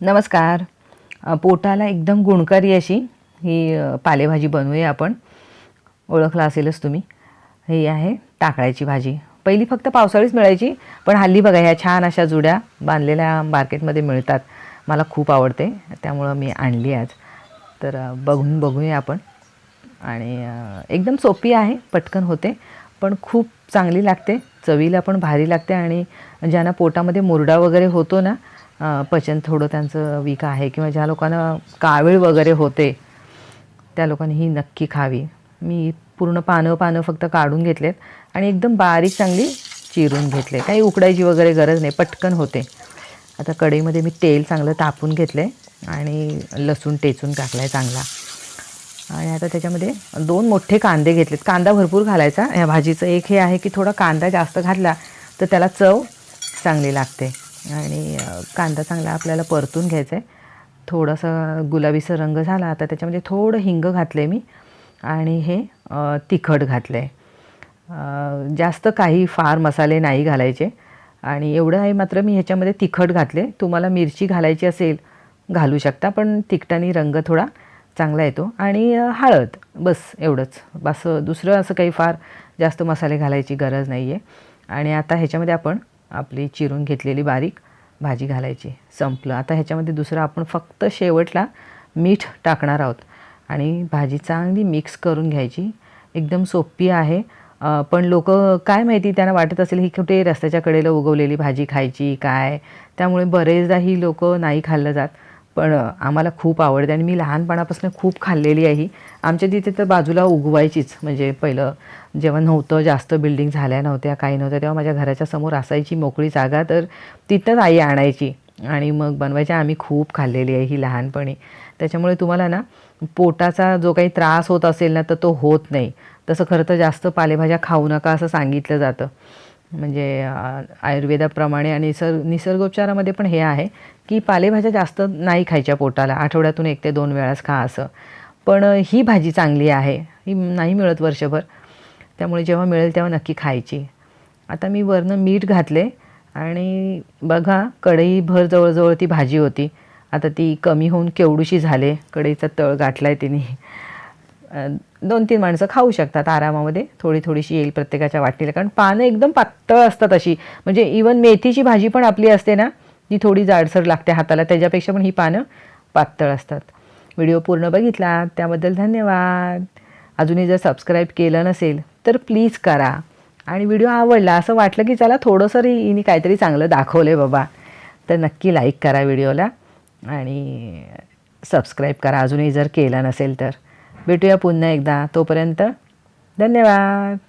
नमस्कार. पोटाला एकदम गुणकारी अशी ही पालेभाजी बनवूया आपण. ओळखला असेलच तुम्ही. ही आहे टाकळ्याची भाजी. पहिली फक्त पावसाळीच मिळायची पण हल्ली बघा ह्या छान अशा जुड्या बांधलेल्या मार्केटमध्ये मिळतात. मला खूप आवडते त्यामुळं मी आणली आज. तर बघून बघूया आपण. आणि एकदम सोपी आहे पटकन होते पण खूप चांगली लागते. चवीला पण भारी लागते आणि ज्यांना पोटामध्ये मुरडा वगैरे होतो ना पचन थोडं त्यांचं वीक आहे किंवा ज्या लोकांना कावीळ वगैरे होते त्या लोकांनी ही नक्की खावी. मी पूर्ण पानं पानं फक्त काढून घेतलेत आणि एकदम बारीक चांगली चिरून घेतले. काही उकडायची वगैरे गरज नाही पटकन होते. आता कढईमध्ये मी तेल चांगलं तापून घेतलं आहे आणि लसूण टेचून टाकला आहे चांगला. आणि आता त्याच्यामध्ये दोन मोठे कांदे घेतलेत. कांदा भरपूर घालायचा. ह्या भाजीचं एक हे आहे की थोडा कांदा जास्त घातला तर त्याला चव चांगली लागते. आणि कांदा चांगला आपल्याला परतून घ्यायचा आहे. थोडासा गुलाबीचा रंग झाला आता त्याच्यामध्ये थोडं हिंग घातलं आहे मी. आणि हे तिखट घातलं आहे जास्त काही फार मसाले नाही घालायचे. आणि एवढं आहे मात्र मी ह्याच्यामध्ये तिखट घातले तुम्हाला मिरची घालायची असेल घालू शकता पण तिखटाने रंग थोडा चांगला येतो. आणि हळद बस एवढंच. बस दुसरं असं काही फार जास्त मसाले घालायची गरज नाही आहे आणि आता ह्याच्यामध्ये आपण आपली चिरून घेतलेली बारीक भाजी घालायची. संपलं. आता ह्याच्यामध्ये दुसरं आपण फक्त शेवटला मीठ टाकणार आहोत. आणि भाजी चांगली मिक्स करून घ्यायची. एकदम सोपी आहे. पण लोक काय माहिती त्यांना वाटत असेल ही कुठे रस्त्याच्या कडेला उगवलेली भाजी खायची काय? त्यामुळे बरेचदा ही लोक नाही खाल्लं जात. पण आम्हाला खूप आवडते आणि मी लहानपणापासून खूप खाल्लेली आहे ही. आमच्या तिथे तर बाजूला उगवायचीच. म्हणजे पहिलं जेव्हा नव्हतं जास्त बिल्डिंग झाल्या नव्हत्या काही नव्हत्या तेव्हा माझ्या घराच्या समोर असायची मोकळी जागा. तर तिथंच आई आणायची आणि मग बनवायच्या. आम्ही खूप खाल्लेली आहे ही लहानपणी. त्याच्यामुळे तुम्हाला ना पोटाचा जो काही त्रास होत असेल ना तर तो होत नाही. तसं खरं तर जास्त पालेभाज्या खाऊ नका असं सांगितलं जातं. म्हणजे आयुर्वेदाप्रमाणे आणि निसर्ग निसर्गोपचारामध्ये पण हे आहे की पालेभाज्या जास्त नाही खायच्या पोटाला. आठवड्यातून एक ते दोन वेळाच खा असं. पण ही भाजी चांगली आहे. ही नाही मिळत वर्षभर. त्यामुळे जेव्हा मिळेल तेव्हा नक्की खायची. आता मी वरनं मीठ घातले आणि बघा कढईभर जवळजवळ ती भाजी होती. आता ती कमी होऊन केवढीशी झाले. कढईचा तळ गाठला आहे तिने. दोन तीन माणसं खाऊ शकतात आरामामध्ये. थोडी थोडीशी येईल प्रत्येकाच्या वाटीला. कारण पानं एकदम पातळ असतात अशी. म्हणजे इवन मेथीची भाजी पण आपली असते ना जी थोडी जाडसर लागते हाताला त्याच्यापेक्षा पण ही पानं पातळ असतात. व्हिडिओ पूर्ण बघितला त्याबद्दल धन्यवाद. अजूनही जर सबस्क्राईब केलं नसेल तर प्लीज करा. आणि व्हिडिओ आवडला असं वाटलं की चला थोडंसं हिने काहीतरी चांगलं दाखवलं आहे बाबा. तर नक्की लाईक करा व्हिडिओला. आणि सबस्क्राईब करा. अजूनही जर केलं नसेल तर. भेटूया पुन्हा एकदा. तोपर्यंत धन्यवाद.